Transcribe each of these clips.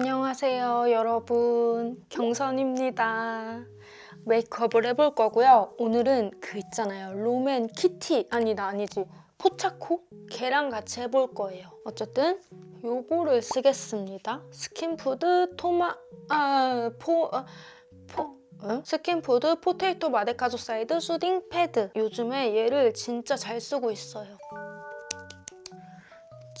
안녕하세요, 여러분. 경선입니다. 메이크업을 해볼 거고요. 오늘은 그 있잖아요. 롬앤 키티 아니다 아니지 포차코 걔랑 같이 해볼 거예요. 어쨌든 요거를 쓰겠습니다. 스킨푸드 토마 아 포 아, 포 어? 스킨푸드 포테이토 마데카조 사이드 수딩 패드. 요즘에 얘를 진짜 잘 쓰고 있어요.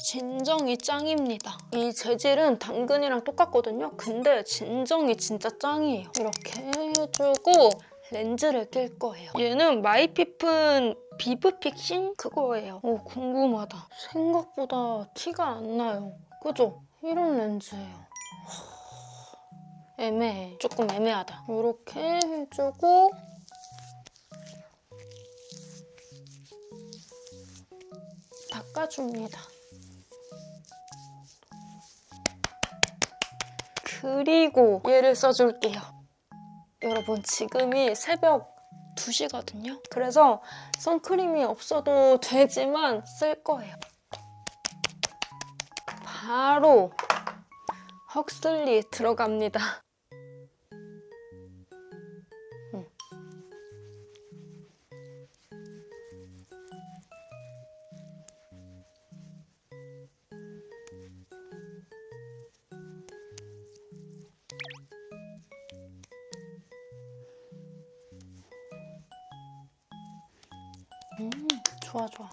진정이 짱입니다. 이 재질은 당근이랑 똑같거든요. 근데 진정이 진짜 짱이에요. 이렇게 해주고 렌즈를 낄 거예요. 얘는 마이피픈 비브 픽싱 그거예요. 오 궁금하다. 생각보다 티가 안 나요. 그죠? 이런 렌즈예요. 애매해. 조금 애매하다. 이렇게 해주고 닦아줍니다. 그리고 얘를 써줄게요. 여러분 지금이 새벽 2시거든요. 그래서 선크림이 없어도 되지만 쓸 거예요. 바로 헉슬리 들어갑니다. 음, 좋아 좋아.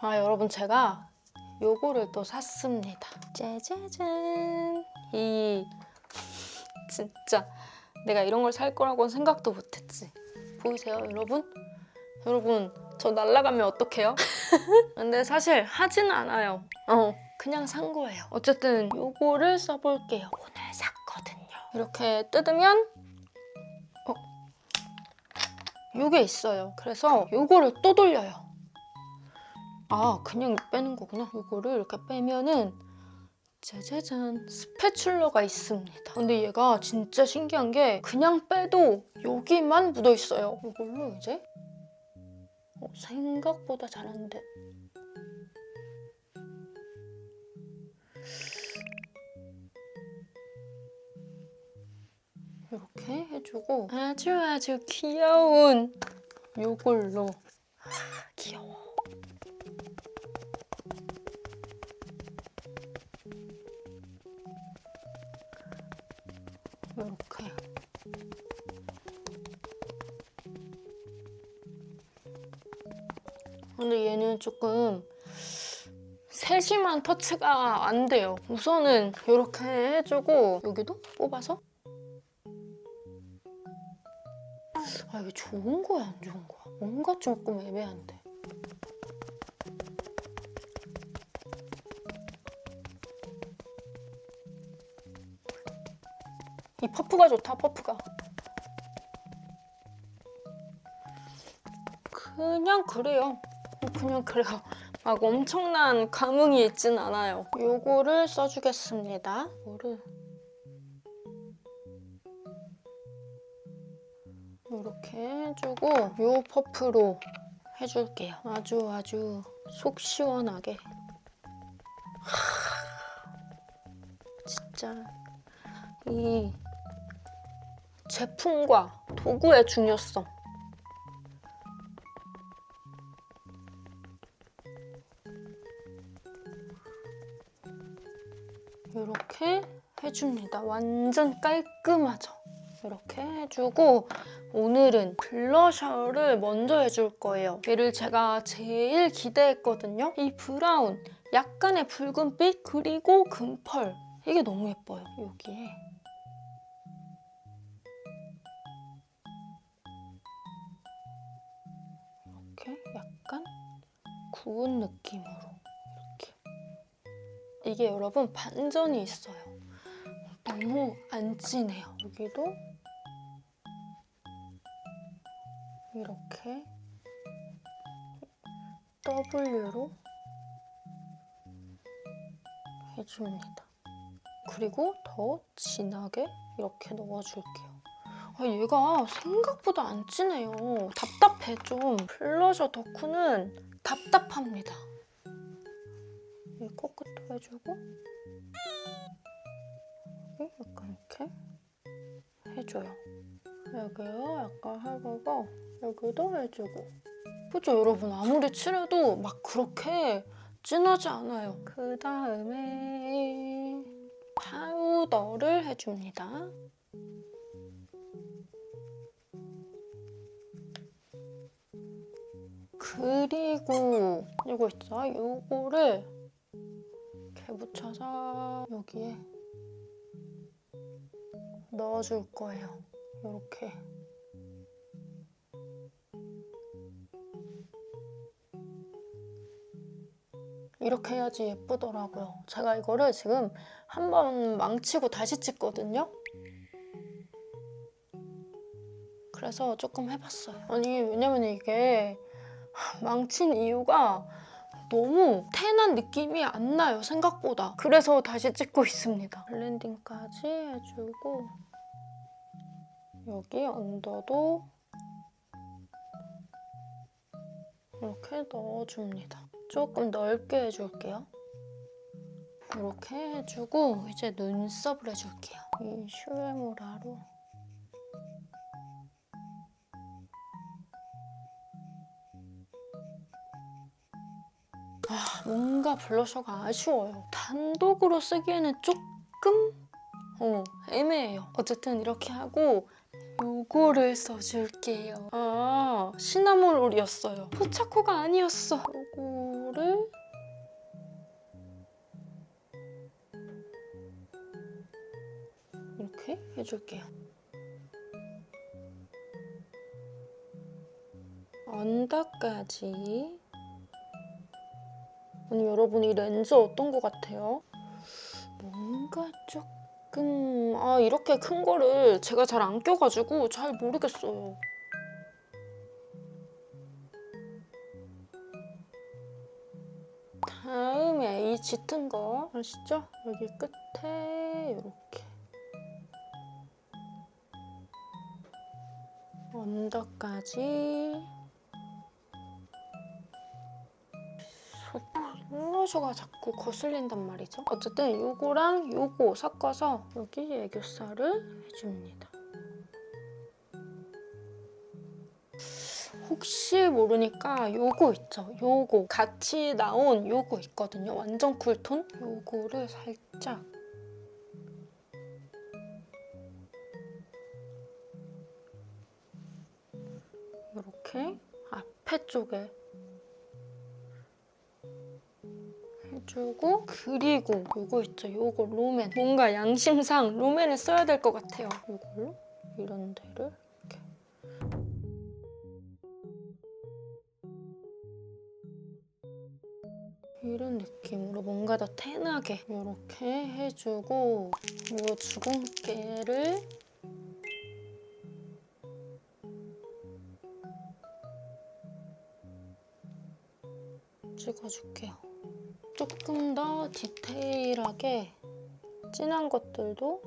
아 여러분 제가 요거를 또 샀습니다. 짜자잔. 이 진짜 내가 이런 걸 살 거라고는 생각도 못했지. 보이세요 여러분? 여러분 저 날라가면 어떡해요? 근데 사실 하진 않아요. 어 그냥 산 거예요. 어쨌든 요거를 써볼게요. 오늘 샀거든요. 이렇게 뜯으면 어 요게 있어요. 그래서 요거를 또 돌려요. 아, 그냥 빼는 거구나. 요거를 이렇게 빼면은 짜자잔 스패출러가 있습니다. 근데 얘가 진짜 신기한 게 그냥 빼도 여기만 묻어 있어요. 이걸로 이제 어, 생각보다 잘하는데 이렇게 해주고 아주 아주 귀여운 요걸로 아, 귀여워. 이렇게 근데 얘는 조금 세심한 터치가 안 돼요. 우선은 이렇게 해주고 여기도 뽑아서 아 이게 좋은 거야 안 좋은 거야? 뭔가 조금 애매한데. 이 퍼프가 좋다 퍼프가. 그냥 그래요. 그냥 그래요. 막 엄청난 감흥이 있진 않아요. 요거를 써주겠습니다. 요거를 이렇게 해주고 요 퍼프로 해줄게요. 아주 아주 속 시원하게. 진짜 이 제품과 도구의 중요성. 이렇게 해줍니다. 완전 깔끔하죠? 이렇게 해주고 오늘은 블러셔를 먼저 해줄 거예요. 얘를 제가 제일 기대했거든요. 이 브라운, 약간의 붉은빛 그리고 금펄 이게 너무 예뻐요. 여기에 이렇게 약간 구운 느낌으로 이렇게 이게 여러분 반전이 있어요. 너무 안 진해요. 여기도 W로 해줍니다. 그리고 더 진하게 이렇게 넣어줄게요. 아, 얘가 생각보다 안 진해요. 답답해 좀. 블러셔 덕후는 답답합니다. 이 코끝도 해주고 여기 약간 이렇게 해줘요. 여기요 약간 해보고 여기도 해주고 그죠 여러분 아무리 칠해도 막 그렇게 진하지 않아요. 그 다음에 파우더를 해줍니다. 그리고 이거 있죠? 이거를 이렇게 묻혀서 여기에 넣어줄 거예요. 이렇게. 이렇게 해야지 예쁘더라고요. 제가 이거를 지금 한번 망치고 다시 찍거든요. 그래서 조금 해봤어요. 아니 왜냐면 이게 망친 이유가 너무 태난 느낌이 안 나요 생각보다. 그래서 다시 찍고 있습니다. 블렌딩까지 해주고 여기 언더도 이렇게 넣어줍니다. 조금 넓게 해줄게요. 이렇게 해주고 이제 눈썹을 해줄게요. 이 슈에무라로 아, 뭔가 블러셔가 아쉬워요. 단독으로 쓰기에는 조금 어, 애매해요. 어쨌든 이렇게 하고 요거를 써줄게요. 아, 시나몬 롤이었어요. 포차코가 아니었어. 해줄게요. 언더까지. 아니 여러분 이 렌즈 어떤 것 같아요? 뭔가 조금 아 이렇게 큰 거를 제가 잘 안 껴가지고 잘 모르겠어요. 다음에 이 짙은 거 아시죠? 여기 끝에 이렇게 언더까지 블러셔가 자꾸 거슬린단 말이죠. 어쨌든 요거랑 요거 섞어서 여기 애교살을 해줍니다. 혹시 모르니까 요거 있죠? 요거 같이 나온 요거 있거든요. 완전 쿨톤? 요거를 살짝 이렇게? 앞에 쪽에. 해주고 그리고 요거 있죠. 요거 롬앤 뭔가 양심상 롬앤을 써야 될 것 같아요. 이걸로? 이런 데를? 이렇게. 이런 느낌으로 뭔가 더 태나게 이렇게 해주고 이 주근깨를 찍어줄게요. 조금 더 디테일하게 진한 것들도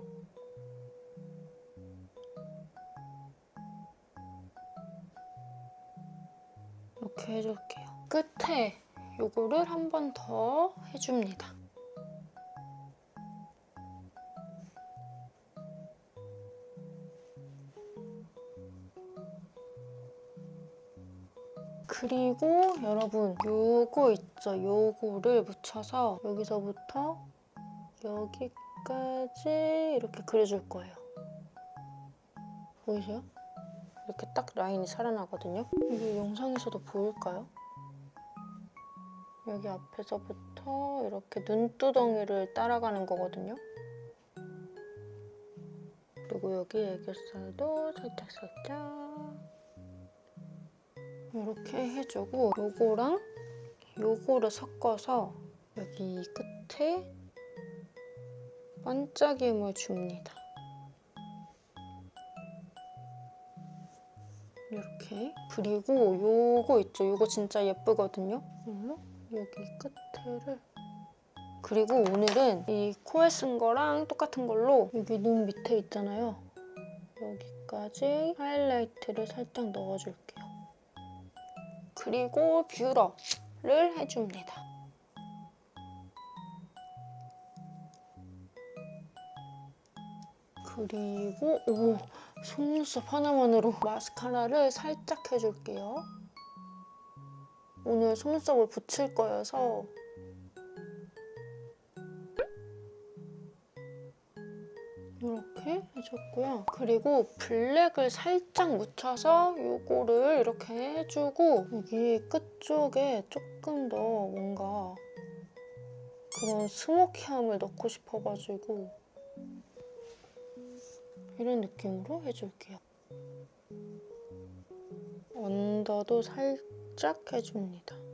이렇게 해줄게요. 끝에 요거를 한 번 더 해줍니다. 그리고 여러분 요거 있죠? 요거를 묻혀서 여기서부터 여기까지 이렇게 그려줄 거예요. 보이세요? 이렇게 딱 라인이 살아나거든요. 이게 영상에서도 보일까요? 여기 앞에서부터 이렇게 눈두덩이를 따라가는 거거든요. 그리고 여기 애교살도 살짝살짝 이렇게 해주고 요거랑 요거를 섞어서 여기 끝에 반짝임을 줍니다. 이렇게 그리고 요거 있죠? 요거 진짜 예쁘거든요. 여기 끝에를 그리고 오늘은 이 코에 쓴 거랑 똑같은 걸로 여기 눈 밑에 있잖아요. 여기까지 하이라이트를 살짝 넣어줄게요. 그리고 뷰러를 해줍니다. 그리고 오 속눈썹 하나만으로 마스카라를 살짝 해줄게요. 오늘 속눈썹을 붙일 거여서 이렇게 해줬고요. 그리고 블랙을 살짝 묻혀서 요거를 이렇게 해주고 여기 끝쪽에 조금 더 뭔가 그런 스모키함을 넣고 싶어가지고 이런 느낌으로 해줄게요. 언더도 살짝 해줍니다.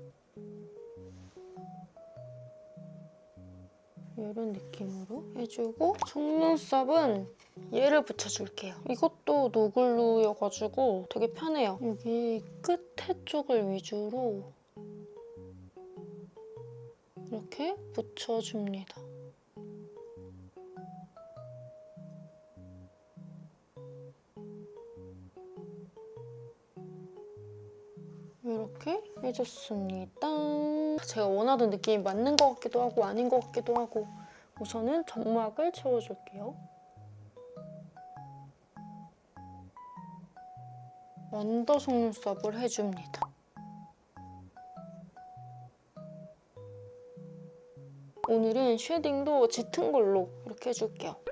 이런 느낌으로 해주고 속눈썹은 얘를 붙여줄게요. 이것도 노글루여가지고 되게 편해요. 여기 끝에 쪽을 위주로 이렇게 붙여줍니다. 이렇게 해줬습니다. 제가 원하던 느낌이 맞는 것 같기도 하고 아닌 것 같기도 하고 우선은 점막을 채워줄게요. 언더 속눈썹을 해줍니다. 오늘은 쉐딩도 짙은 걸로 이렇게 해줄게요.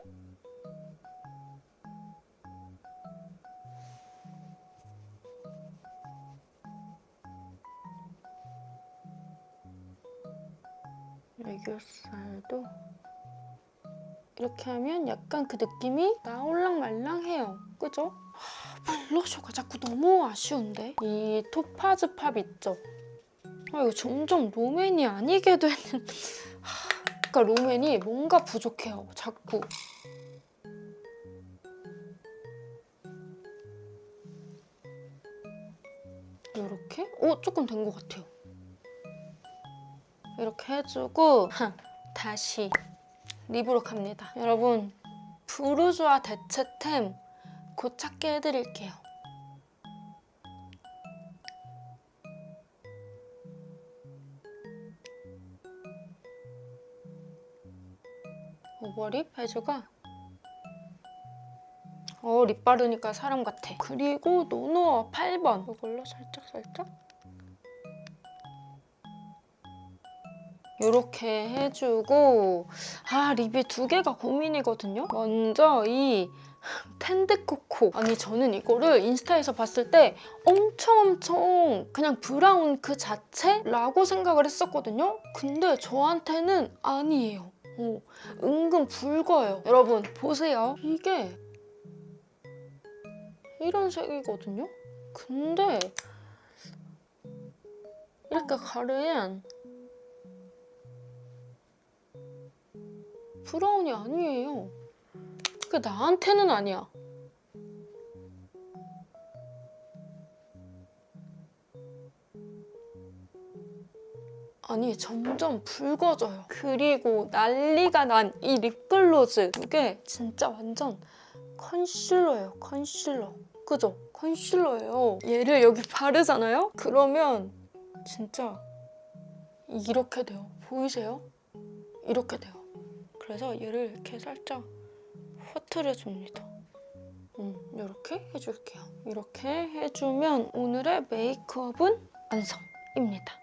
애교살도 이렇게 하면 약간 그 느낌이 나올랑말랑해요. 그죠? 하, 블러셔가 자꾸 너무 아쉬운데? 이 토파즈 팝 있죠? 아, 이거 점점 롬앤이 아니게 되는... 하, 그러니까 롬앤이 뭔가 부족해요. 자꾸. 이렇게? 오, 조금 된 것 같아요. 이렇게 해주고 하, 다시 립으로 갑니다. 여러분 부르주아 대체템 곧 찾게 해드릴게요. 오버립 해주고 어, 립 바르니까 사람 같아. 그리고 노노어 8번 이걸로 살짝 살짝 이렇게 해주고 아 립이 두 개가 고민이거든요. 먼저 이 텐드코코 아니 저는 이거를 인스타에서 봤을 때 엄청 엄청 그냥 브라운 그 자체라고 생각을 했었거든요. 근데 저한테는 아니에요. 어, 은근 붉어요. 여러분 보세요. 이게 이런 색이거든요. 근데 이렇게 가르 브라운이 아니에요. 그 나한테는 아니야. 아니 점점 붉어져요. 그리고 난리가 난 이 립글로즈 이게 진짜 완전 컨실러예요. 컨실러. 그죠? 컨실러예요. 얘를 여기 바르잖아요? 그러면 진짜 이렇게 돼요. 보이세요? 이렇게 돼요. 그래서 얘를 이렇게 살짝 퍼트려 줍니다. 음, 이렇게 해줄게요. 이렇게 해주면 오늘의 메이크업은 완성입니다.